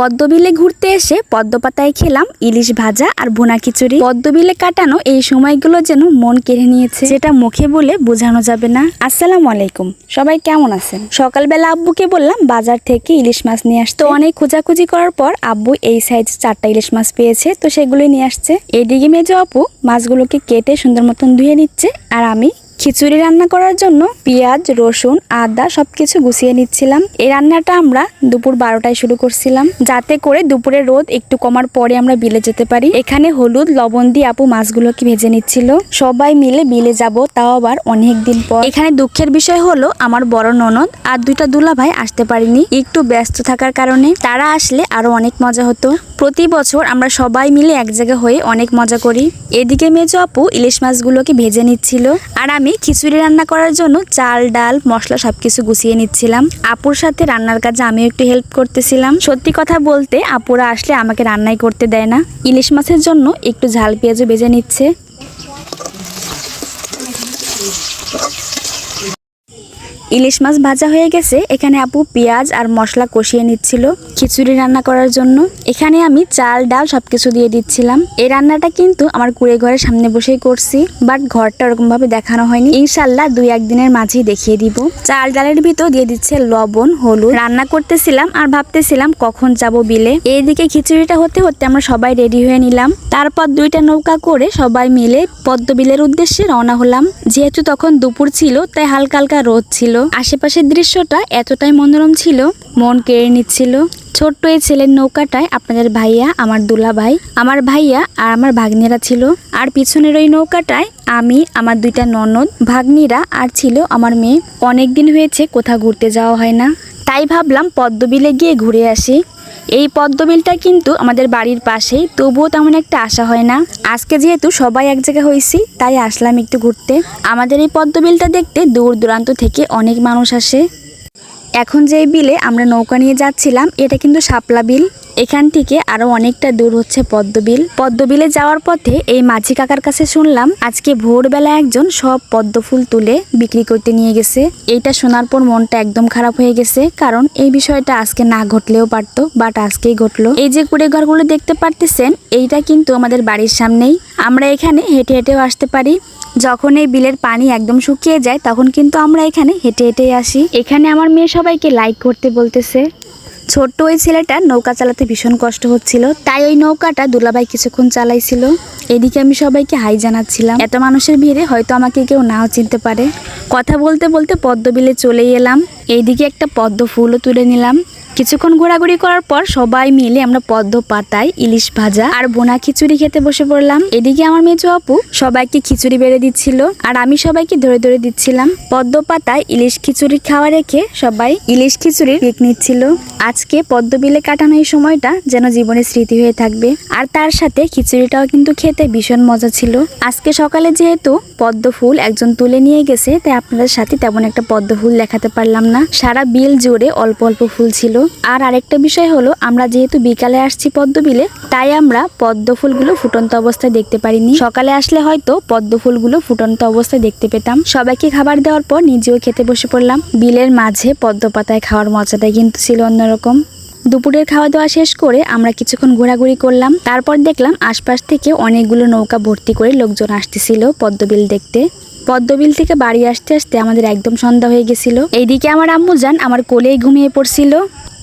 পদ্মবিলে ঘুরতে এসে পদ্মপাতায় খেলাম ইলিশ ভাজা আর ভুনা খিচুড়ি। পদ্মবিলে কাটানো এই সময়গুলো যেন মন কেড়ে নিয়েছে। যেটা মুখে বলে বোঝানো যাবে না। আসসালামু আলাইকুম। সবাই কেমন আছেন? সকালবেলা আব্বুকে বললাম বাজার থেকে ইলিশ মাছ নিয়ে আসতে। তো অনেক খোঁজাখুঁজি করার পর আব্বু এই সাইজ চারটা ইলিশ মাছ পেয়েছে তো সেগুলোই নিয়ে আসছে। এদিকে মেজো আপু মাছগুলোকে কেটে সুন্দর মতন ধুয়ে নিচ্ছে আর আমি খিচুড়ি রান্না করার জন্য পেঁয়াজ, রসুন, আদা সব কিছু গুছিয়ে নিচ্ছিলাম। এই রান্নাটা আমরা দুপুর বারোটায় শুরু করছিলাম। যাতে করে দুপুরে রোদ একটু কমার পরে আমরা বিলে যেতে পারি। এখানে হলুদ, লবণ দিয়ে আপু মাছগুলোকে ভেজে নিচ্ছিল। সবাই মিলে বিলে যাব, তাও আবার অনেক দিন পর। এখানে দুঃখের বিষয় হলো, আমার বড় ননদ আর দুইটা দুলা ভাই আসতে পারিনি। একটু ব্যস্ত থাকার কারণে তারা আসলে আরও অনেক মজা হতো। প্রতি বছর আমরা সবাই মিলে এক জায়গায় হয়ে অনেক মজা করি। এদিকে মেজো আপু ইলিশ মাছগুলোকে ভেজে নিচ্ছিল। আর আমি খিচুড়ি রান্না করার জন্য চাল, ডাল, মশলা সবকিছু গুছিয়ে নিচ্ছিলাম। আপুর সাথে রান্নার কাজে আমিও একটু হেল্প করতেছিলাম। সত্যি কথা বলতে আপুরা আসলে আমাকে রান্নাই করতে দেয় না। ইলিশ মাছের জন্য একটু ঝাল পেঁয়াজও ভেজে নিচ্ছে। ইলিশ মাছ ভাজা হয়ে গেছে। এখানে আপু পেঁয়াজ আর মশলা কষিয়ে নিচ্ছিল খিচুড়ি রান্না করার জন্য। এখানে আমি চাল, ডাল সবকিছু দিয়ে দিচ্ছিলাম। এই রান্নাটা কিন্তু আমার কুড়ে ঘরের সামনে বসেই করছি বাট ঘরটা ওরকম ভাবে দেখানো হয়নি। ইনশাল্লাহ দুই একদিনের মাঝেই দেখিয়ে দিব। চাল, ডালের ভিতর দিয়ে দিচ্ছে লবণ, হলুদ। রান্না করতেছিলাম আর ভাবতেছিলাম কখন যাব বিলে। এইদিকে খিচুড়িটা হতে হতে আমরা সবাই রেডি হয়ে নিলাম। তারপর দুইটা নৌকা করে সবাই মিলে পদ্মবিলের উদ্দেশ্যে রওনা হলাম। যেহেতু তখন দুপুর ছিল, তাই হালকা হালকা রোদ ছিল। আশেপাশের দৃশ্যটা এতটাই মনোরম ছিল, মন কেড়ে নিচ্ছিল। ছোট্ট এই ছেলের নৌকাটায় আপনাদের ভাইয়া, আমার দুলা ভাই আমার ভাইয়া আর আমার ভাগ্নিরা ছিল। আর পিছনের ওই নৌকাটায় আমি, আমার দুইটা ননদ, ভাগ্নিরা আর ছিল আমার মেয়ে। অনেক দিন হয়েছে কোথাও ঘুরতে যাওয়া হয় না। তাই ভাবলাম পদ্মবিলে গিয়ে ঘুরে আসি। এই পদ্মবিলটা কিন্তু আমাদের বাড়ির পাশেই, তবুও তেমন একটা আসা হয় না। আজকে যেহেতু সবাই এক জায়গায় হয়েছি, তাই আসলাম একটু ঘুরতে। আমাদের এই পদ্মবিলটা দেখতে দূর দূরান্ত থেকে অনেক মানুষ আসে। এখন যে বিলে আমরা নৌকা নিয়ে যাচ্ছিলাম, এটা কিন্তু শাপলা বিল। এখান থেকে আরও অনেকটা দূর হচ্ছে পদ্মবিল পদ্মবিলে যাওয়ার পথে এই মাঝি কাকার কাছে শুনলাম, আজকে ভোরবেলা একজন সব পদ্ম ফুল তুলে বিক্রি করতে নিয়ে গেছে। এইটা শোনার পর মনটা একদম খারাপ হয়ে গেছে, কারণ এই বিষয়টা আজকে না ঘটলেও পারতো, বাট আজকেই ঘটলো। এই যে কুড়ে ঘরগুলো দেখতে পারতেছেন, এইটা কিন্তু আমাদের বাড়ির সামনেই। আমরা এখানে হেঁটে হেঁটেও আসতে পারি। যখন এই বিলের পানি একদম শুকিয়ে যায় তখন কিন্তু আমরা এখানে হেঁটে হেঁটেই আসি। এখানে আমার মেয়ে সবাইকে লাইক করতে বলতেছে। ছোট্ট ওই ছেলেটা নৌকা চালাতে ভীষণ কষ্ট হচ্ছিল। তাই ওই নৌকাটা দুলাভাই কিছুক্ষণ চালাইছিল। এদিকে আমি সবাইকে হাই জানাচ্ছিলাম। এত মানুষের ভিড়ে হয়তো আমাকে কেউ নাও চিনতে পারে। কথা বলতে বলতে পদ্মবিলে চলেই এলাম। এইদিকে একটা পদ্ম ফুলও তুলে নিলাম। কিছুক্ষণ ঘোরাঘুরি করার পর সবাই মিলে আমরা পদ্ম পাতায় ইলিশ ভাজা আর বোনা খিচুড়ি খেতে বসে পড়লাম। এদিকে আমার মেজো আপু সবাইকে খিচুড়ি বেড়ে দিচ্ছিল আর আমি সবাইকে ধরে ধরে দিচ্ছিলাম। পদ্ম পাতায় ইলিশ খিচুড়ি খাওয়া রেখে সবাই ইলিশ খিচুড়ির পিক নিচ্ছিল। আজকে পদ্মবিলে কাটানো এই সময়টা যেন জীবনের স্মৃতি হয়ে থাকবে। আর তার সাথে খিচুড়িটাও কিন্তু খেতে ভীষণ মজা ছিল। আজকে সকালে যেহেতু পদ্ম ফুল একজন তুলে নিয়ে গেছে, তাই আপনাদের সাথে তেমন একটা পদ্ম ফুল দেখাতে পারলাম না। সারা বিল জুড়ে অল্প অল্প ফুল ছিল। আর আরেকটা বিষয় হলো, আমরা যেহেতু বিকালে আসছি পদ্ম বিলে তাই আমরা পদ্ম ফুলগুলো ফুটন্ত অবস্থায় দেখতে পারিনি। সকালে আসলে হয়তো পদ্ম ফুলগুলো ফুটন্ত অবস্থায় দেখতে পেতাম। সবাইকে খাবার দেওয়ার পর নিজেও খেতে বসে পড়লাম। বিলের মাঝে পদ্ম পাতায় খাওয়ার মজাটাই কিন্তু ছিল অন্যরকম। দুপুরের খাওয়া দাওয়া শেষ করে আমরা কিছুক্ষণ ঘোরাঘুরি করলাম। তারপর দেখলাম আশপাশ থেকে অনেকগুলো নৌকা ভর্তি করে লোকজন আসতেছিল পদ্মবিল দেখতে। পদ্মবিল থেকে বাড়ি আসতে আসতে আমাদের একদম সন্ধ্যা হয়ে গেছিল। এইদিকে আমার আম্মু যান, আমার কোলেই ঘুমিয়ে পড়ছিল।